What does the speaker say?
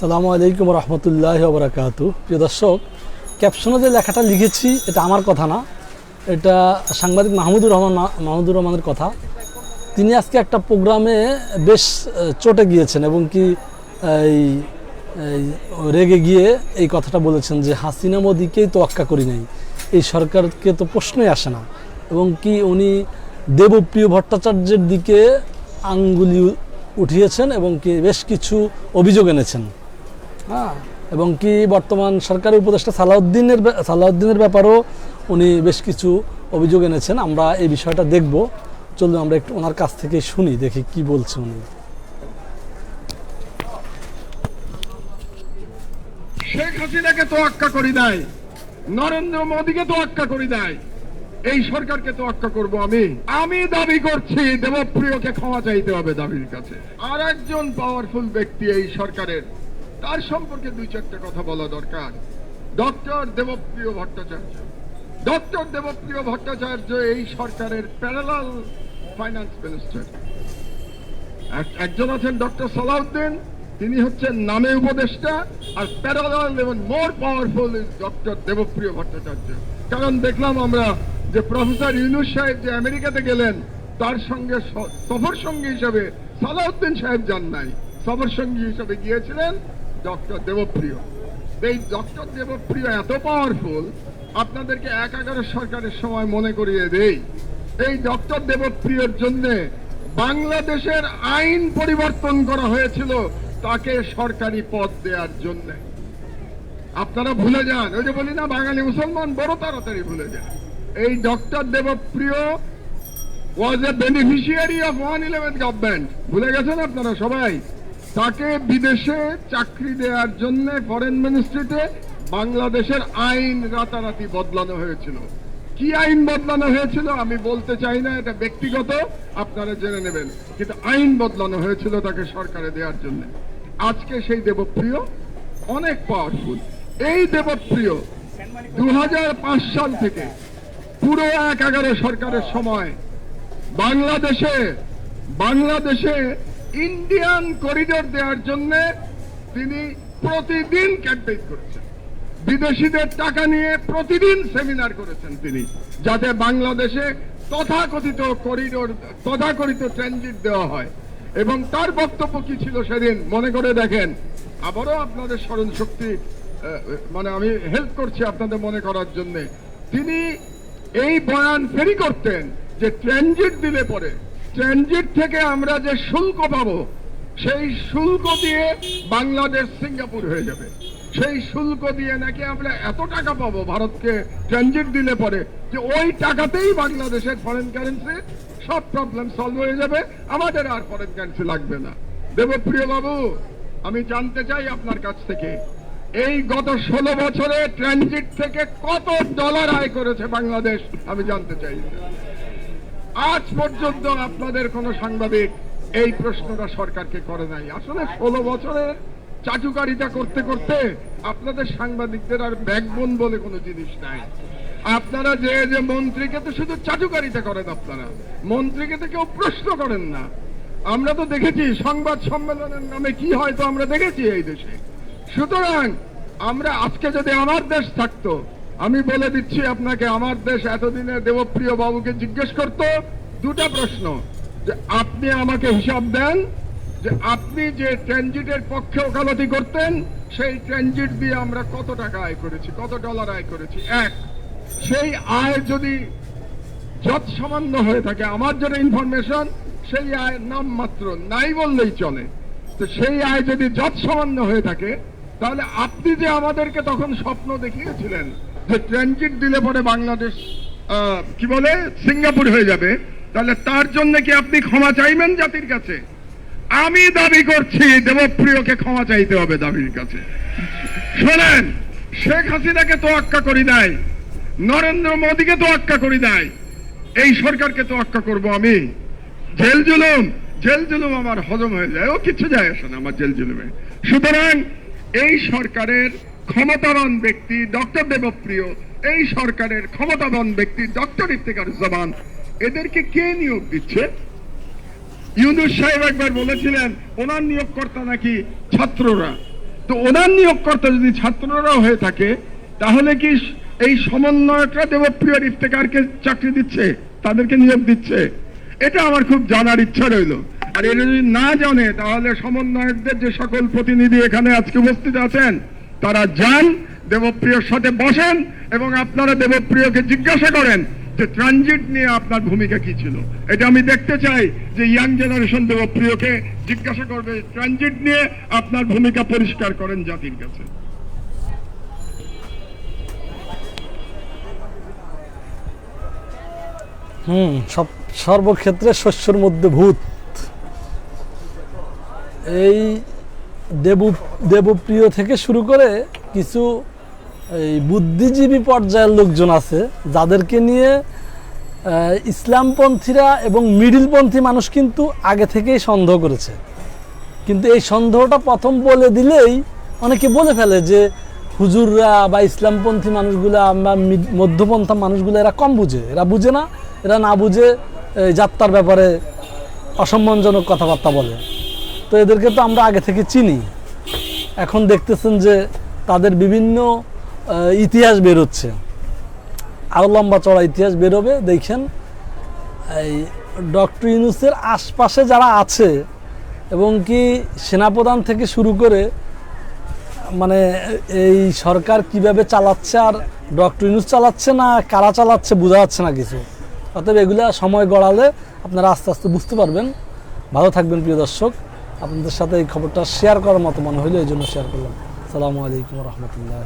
সালামু আলাইকুম রহমতুল্লাহ বরাকাত প্রিয় দর্শক, ক্যাপশনে যে লেখাটা লিখেছি, এটা আমার কথা না। এটা সাংবাদিক মাহমুদুর রহমান মাহমুদুর রহমানের কথা। তিনি আজকে একটা প্রোগ্রামে বেশ চটে গিয়েছেন এবং কি এই রেগে গিয়ে এই কথাটা বলেছেন যে, হাসিনা মোদিকেই তোয়াক্কা করি নাই। এই সরকারকে তো প্রশ্নই আসে না। এবং কি উনি দেবপ্রিয় ভট্টাচার্যের দিকে আঙ্গুলি উঠিয়েছেন এবং কি বেশ কিছু অভিযোগ এনেছেন। হ্যাঁ। এবং কি বর্তমান সরকারের উপদেষ্টা সালাউদ্দিনের সালাউদ্দিনের ব্যাপারেও উনি বেশ কিছু অভিযোগ এনেছেন। আমরা এই বিষয়টা দেখব। চলুন আমরা একটু ওনার কাছ থেকে শুনি, দেখি কি বলছে উনি। শেখ হাসিনাকে তোয়াক্কা করি দেয় নরেন্দ্র মোদীকে তোয়াক্কা করি দেয় এই সরকারকে তোয়াক্কা করব আমি। আমি দাবি করছি, দেবপ্রিয়কে ক্ষমা চাইতে হবে দাবির কাছে। আর একজন পাওয়ারফুল ব্যক্তি এই সরকারের। তার সম্পর্কে দুই চারটে কথা বলা দরকার। ডক্টর দেবপ্রিয় ভট্টাচার্য। ডক্টর দেবপ্রিয় ভট্টাচার্য এই সরকারের প্যারালাল ফাইন্যান্স মিনিস্টার একজন আছেন ডক্টর সালাউদ্দিন, তিনি হচ্ছেন নামে উপদেষ্টা, আর প্যারালাল এবং more powerful is doctor Debapriya Bhattacharya. কারণ দেখলাম আমরা যে প্রফেসর ইউনুস সাহেব যে আমেরিকাতে গেলেন, তার সঙ্গে সফর সঙ্গী হিসাবে সালাউদ্দিন সাহেব যান নাই। সফর সঙ্গী হিসাবে গিয়েছিলেন ডক্টর দেবপ্রিয় এই ডক্টর দেবপ্রিয় এত পাওয়ারফুল আপনাদেরকে এক এগারো সরকারের সময় মনে করিয়ে দেই। এই ডক্টর দেবপ্রিয়র জন্য বাংলাদেশের আইন পরিবর্তন করা হয়েছিল তাকে সরকারি পদ দেওয়ার জন্য। আপনারা ভুলে যান, ওই যে বলি না, বাঙালি মুসলমান বড় তাড়াতাড়ি ভুলে যান এই doctor Debapriya was a beneficiary of one eleven government ভুলে গেছেন আপনারা সবাই? তাকে বিদেশে চাকরি দেওয়ার জন্য ফরেন মিনিস্ট্রিতে বাংলাদেশের আইন রাতারাতি বদলানো হয়েছিল। কি আইন বদলানো হয়েছিল আমি বলতে চাই না, এটা ব্যক্তিগত, আপনারা জেনে নেবেন। কিন্তু আইন বদলানো হয়েছিল তাকে সরকারে দেওয়ার জন্য। আজকে সেই দেবপ্রিয় অনেক পাওয়ারফুল এই দেবপ্রিয় দু সাল থেকে পুরো এক এগারো সরকারের সময় বাংলাদেশে বাংলাদেশে ইন্ডিয়ান করিডোর দেওয়ার জন্য তিনি প্রতিদিন ক্যাম্পেইন করেছেন। বিদেশিদের টাকা নিয়ে প্রতিদিন সেমিনার করেছেন তিনি, যাতে বাংলাদেশে তথাকথিত করিডোর তথাকথিত ট্রানজিট দেওয়া হয়। এবং তার বক্তব্য কি ছিল সেদিন? মনে করে দেখেন। আবারও আপনাদের স্মরণ শক্তি মানে আমি হেল্প করছি আপনাদের মনে করার জন্য। তিনি এই বয়ান ফেরি করতেন যে ট্রানজিট দিলে পরে ট্রানজিট থেকে আমরা যে শুল্ক পাব, সেই শুল্ক দিয়ে বাংলাদেশ সিঙ্গাপুর হয়ে যাবে। সেই শুল্ক দিয়ে নাকি আমরা এত টাকা পাবো ভারতকে ট্রানজিট দিলে পরে, যে ওই টাকাতেই বাংলাদেশের ফরেন কারেন্সি সব প্রবলেম সলভ হয়ে যাবে, আমাদের আর ফরেন কারেন্সি লাগবে না। দেবপ্রিয় বাবু, আমি জানতে চাই আপনার কাছ থেকে, এই গত ষোলো বছরে ট্রানজিট থেকে কত ডলার আয় করেছে বাংলাদেশ? আমি জানতে চাই। আজ পর্যন্ত আপনাদের কোন সাংবাদিক এই প্রশ্নটা সরকারকে করে নাই। আসলে ষোলো বছরের চাটুকারিতা করতে করতে আপনাদের সাংবাদিকদের আর ব্যাকবোন বলে কোনো জিনিস নাই। আপনারা যে যে মন্ত্রীকে তো শুধু চাটুকারিতা করেন আপনারা, মন্ত্রীকে তো কেউ প্রশ্ন করেন না। আমরা তো দেখেছি সংবাদ সম্মেলনের নামে কি হয় তো আমরা দেখেছি এই দেশে। সুতরাং আমরা আজকে যদি আমার দেশ থাকতো আমি বলে দিচ্ছি আপনাকে, আমার দেশ এতদিনে দেবপ্রিয় বাবুকে জিজ্ঞেস করত দুটা প্রশ্ন। যে আপনি আমাকে হিসাব দেন, যে আপনি যে ট্রানজিটের পক্ষে ওকালতি করতেন, সেই ট্রানজিট দিয়ে আমরা কত টাকা আয় করেছি, কত ডলার আয় করেছি? এক, সেই আয় যদি যত সামান্য হয়ে থাকে, আমার যেটা ইনফরমেশন সেই আয় নাম মাত্র নাই বললেই চলে। তো সেই আয় যদি যত সামান্য হয়ে থাকে, তাহলে আপনি যে আমাদেরকে তখন স্বপ্ন দেখিয়েছিলেন ট্রানজিট দিলে পরে বাংলাদেশ কি বলে, সিঙ্গাপুর হয়ে যাবে, তাহলে তার জন্য কি আপনি ক্ষমা চাইবেন জাতির কাছে? আমি দাবি করছি, দেবপ্রিয়কে ক্ষমা চাইতে হবে দাবির কাছে। শোনেন, শেখ হাসিনাকে তো তোয়াক্কা করি নাই, নরেন্দ্র মোদীকে তোয়াক্কা করি নাই, এই সরকারকে তো তোয়াক্কা করব আমি। জেল জুলুম জেল জুলুম আমার হজম হয়ে যায়, ও কিছু যায় আসে না আমার জেল জুলুমে। সুতরাং এই সরকারের ক্ষমতাবান ব্যক্তি ডক্টর দেবপ্রিয়, এই সরকারের ক্ষমতাবান ব্যক্তি ডক্টর ইফতেকার জামান, এদেরকে কে নিয়োগ দিচ্ছে? ইউনুস সাহেব একবার বলেছিলেন, ওনার নিয়োগকর্তা নাকি ছাত্ররা? তো ওনার নিয়োগকর্তা যদি ছাত্ররাও হয়ে থাকে, তাহলে কি এই সমন্বয়করা দেবপ্রিয় ইফতেকারকে চাকরি দিচ্ছে? তাদেরকে নিয়োগ দিচ্ছে? এটা আমার খুব জানার ইচ্ছা রইল। আর এটা যদি না জানে, তাহলে সমন্বয়কদের যে সকল প্রতিনিধি এখানে আজকে উপস্থিত আছেন তারা যান দেবপ্রিয়র সাথে বসেন এবং আপনারা দেবপ্রিয়কে জিজ্ঞাসা করেন যে ট্রানজিট নিয়ে আপনার ভূমিকা কি ছিল। এটা আমি দেখতে চাই যে ইয়াং জেনারেশন দেবপ্রিয়কে জিজ্ঞাসা করবে, ট্রানজিট নিয়ে আপনার ভূমিকা পরিষ্কার করেন জাতির কাছে। হুম, সব, সর্বক্ষেত্রে শস্যর মধ্যে ভূত। এই দেবু দেবপ্রিয় থেকে শুরু করে কিছু এই বুদ্ধিজীবী পর্যায়ের লোকজন আছে, যাদেরকে নিয়ে ইসলামপন্থীরা এবং মিডিলপন্থী মানুষ কিন্তু আগে থেকেই সন্দেহ করেছে। কিন্তু এই সন্দেহটা প্রথম বলে দিলেই অনেকে বলে ফেলে যে হুজুররা বা ইসলামপন্থী মানুষগুলা মিড- মধ্যপন্থা মানুষগুলো এরা কম বুঝে। এরা বুঝে না, এরা না বুঝে এই যাত্রার ব্যাপারে অসম্মানজনক কথাবার্তা বলে। তো এদেরকে তো আমরা আগে থেকে চিনি। এখন দেখতেছেন যে তাদের বিভিন্ন ইতিহাস বেরোচ্ছে। আরও লম্বা চড়া ইতিহাস বেরোবে, দেখেন। এই ডক্টর ইউনুসের আশপাশে যারা আছে এবং কি সেনাপ্রধান থেকে শুরু করে মানে এই সরকার কীভাবে চালাচ্ছে আর ডক্টর ইউনুস চালাচ্ছে না, কারা চালাচ্ছে বোঝা যাচ্ছে না কিছু। অতএব এগুলা সময় গড়ালে আপনারা আস্তে আস্তে বুঝতে পারবেন। ভালো থাকবেন প্রিয় দর্শক। আপনাদের সাথে এই খবরটা শেয়ার করার মতো মনে হইল, এই জন্য শেয়ার করলাম। সালামু আলাইকুম রহমতুল্লাহ